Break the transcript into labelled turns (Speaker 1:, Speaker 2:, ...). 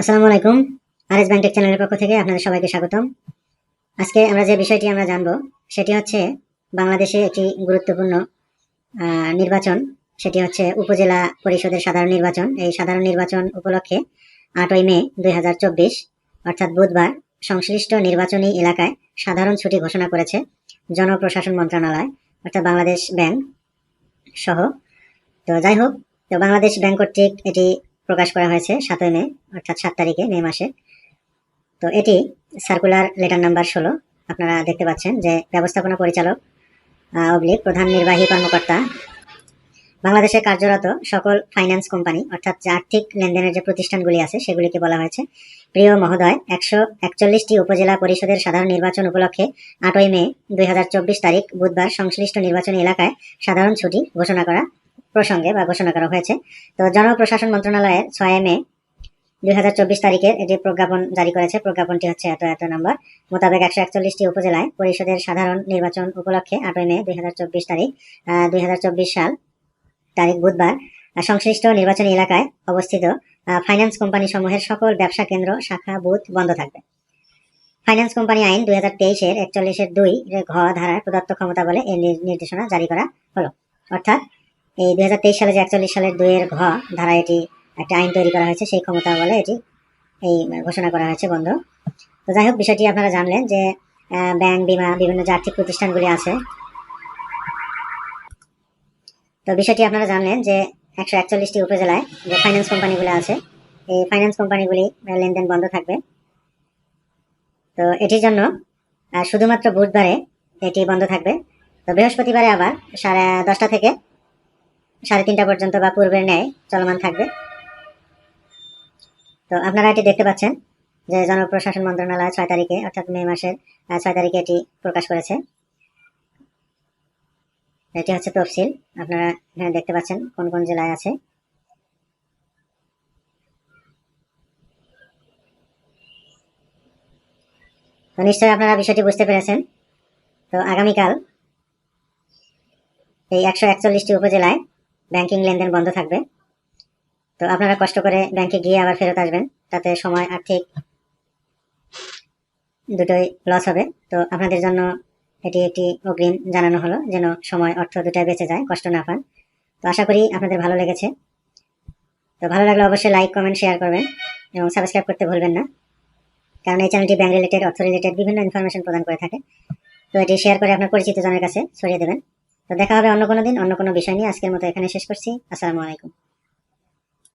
Speaker 1: আসসালামু আলাইকুম আর এস ব্যাংটেক চ্যানেলের পক্ষ থেকে আপনাদের সবাইকে স্বাগতম। আজকে আমরা যে বিষয়টি আমরা জানব, সেটি হচ্ছে বাংলাদেশে একটি গুরুত্বপূর্ণ নির্বাচন। সেটি হচ্ছে উপজেলা পরিষদের সাধারণ নির্বাচন। এই সাধারণ নির্বাচন উপলক্ষে আটই মে দু হাজার চব্বিশ, অর্থাৎ বুধবার, সংশ্লিষ্ট নির্বাচনী এলাকায় সাধারণ ছুটি ঘোষণা করেছে জনপ্রশাসন মন্ত্রণালয়, অর্থাৎ বাংলাদেশ ব্যাংক সহ। তো যাই হোক, তো বাংলাদেশ ব্যাংক কর্তৃক এটি প্রকাশ করা হয়েছে সাতই মে, অর্থাৎ সাত তারিখে, মে মাসে। তো এটি সার্কুলার লেটার নাম্বার ষোলো। আপনারা দেখতে পাচ্ছেন যে ব্যবস্থাপনা পরিচালক অবলিক প্রধান নির্বাহী কর্মকর্তা বাংলাদেশে কার্যরত সকল ফাইন্যান্স কোম্পানি অর্থাৎ যে আর্থিক লেনদেনের যে প্রতিষ্ঠানগুলি আছে, সেগুলিকে বলা হয়েছে। প্রিয় মহোদয়, একশো একচল্লিশটি উপজেলা পরিষদের সাধারণ নির্বাচন উপলক্ষে আটই মে দুই হাজার চব্বিশ তারিখ বুধবার সংশ্লিষ্ট নির্বাচনী এলাকায় সাধারণ ছুটি ঘোষণা করা প্রসঙ্গে বা ঘোষণা করা হয়েছে। তো জনপ্রশাসন মন্ত্রণালয়ের ছয় মে দুই হাজার চব্বিশ তারিখের এটি প্রজ্ঞাপন জারি করেছে। প্রজ্ঞাপনটি হচ্ছে এত এত নম্বর। মোতাবেক একশো একচল্লিশটি উপজেলায় পরিষদের সাধারণ নির্বাচন উপলক্ষে আটই মে দুই হাজার চব্বিশ তারিখ দুই হাজার চব্বিশ সাল তারিখ বুধবার সংশ্লিষ্ট নির্বাচনী এলাকায় অবস্থিত ফাইন্যান্স কোম্পানি সমূহের সকল ব্যবসা কেন্দ্র, শাখা, বুথ বন্ধ থাকবে। ফাইন্যান্স কোম্পানি আইন দুই হাজার তেইশের একচল্লিশের দুই ঘ ধারার প্রদত্ত ক্ষমতা বলে এই নির্দেশনা জারি করা হলো। অর্থাৎ এই দুই হাজার তেইশ সালে যে একচল্লিশ সালের দুইয়ের ঘ ধারা এটি একটা আইন তৈরি করা হয়েছে, সেই ক্ষমতা বলে এটি এই ঘোষণা করা হয়েছে বন্ধ। তো যাই হোক, বিষয়টি আপনারা জানলেন যে ব্যাংক, বিমা, বিভিন্ন যে আর্থিক প্রতিষ্ঠানগুলি আছে। তো বিষয়টি আপনারা জানলেন যে একশো একচল্লিশটি উপজেলায় যে ফাইন্যান্স কোম্পানিগুলো আছে, এই ফাইন্যান্স কোম্পানিগুলি লেনদেন বন্ধ থাকবে। তো এটির জন্য শুধুমাত্র বুধবারে এটি বন্ধ থাকবে। তো বৃহস্পতিবারে আবার সাড়ে দশটা থেকে সাড়ে তিনটা পর্যন্ত বা পূর্বের ন্যায় চলমান থাকবে। তো আপনারা এটি দেখতে পাচ্ছেন যে জনপ্রশাসন মন্ত্রণালয় ছয় তারিখে, অর্থাৎ মে মাসের ছয় তারিখে এটি প্রকাশ করেছে। এটি হচ্ছে তফসিল। আপনারা এখানে দেখতে পাচ্ছেন কোন কোন জেলায় আছে। তো নিশ্চয়ই আপনারা বিষয়টি বুঝতে পেরেছেন। তো আগামীকাল এই একশো একচল্লিশটি উপজেলায় ব্যাংকিং লেনদেন বন্ধ থাকবে। তো আপনারা কষ্ট করে ব্যাংকে গিয়ে আবার ফেরত আসবেন, তাতে সময় আর্থিক দুটোই লস হবে। তো আপনাদের জন্য এটি একটি অগ্রিম জানানো হলো, যেন সময়, অর্থ দুটাই বেঁচে যায়, কষ্ট না পান। তো আশা করি আপনাদের ভালো লেগেছে। তো ভালো লাগলে অবশ্যই লাইক কমেন্ট শেয়ার করবেন এবং সাবস্ক্রাইব করতে ভুলবেন না। কারণ এই চ্যানেলটি ব্যাংক রিলেটেড অর্থ রিলেটেড বিভিন্ন ইনফরমেশন প্রদান করে থাকে। তো এটি শেয়ার করে আপনার পরিচিত জনের কাছে ছড়িয়ে দেবেন। তো দেখা হবে অন্য কোনো দিন, অন্য কোনো বিষয় নিয়ে। আজকের মতো এখানে শেষ করছি। আসসালামু আলাইকুম।